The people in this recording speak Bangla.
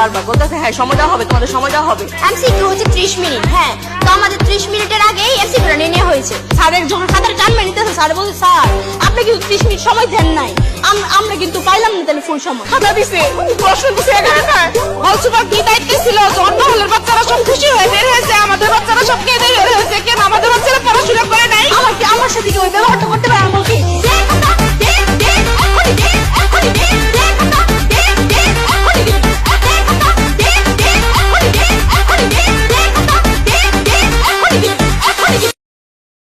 বারবার বলতেছে হ্যাঁ সময় দেওয়া হবে তোমাদের সময় দেওয়া হবে। এমসিকিউ হচ্ছে ত্রিশ মিনিট হ্যাঁ। তো আমাদের ত্রিশ মিনিটের আগেই এমসিকিউটা নিয়ে নেওয়া হয়েছে। স্যারের যখন হাতের জানবে নিতেছে স্যার বলছে স্যার আপনি কিন্তু ত্রিশ মিনিট সময় দেন নাই। আমরা কিন্তু পাইলাম না তাহলে ফুল সময়। খাতা দিছে প্রশ্ন দিছে এখানে হল সুপার কি দায়িত্ব ছিল? জন্ম হলের বাচ্চারা সব খুশি হয়ে বের হয়েছে আমাদের বাচ্চারা সব কেঁদে বের হয়েছে। কেন আমাদের বাচ্চারা পড়াশোনা করে নাই? আমার আমার সাথে কি ওই ব্যবহারটা করতে পারে? আমি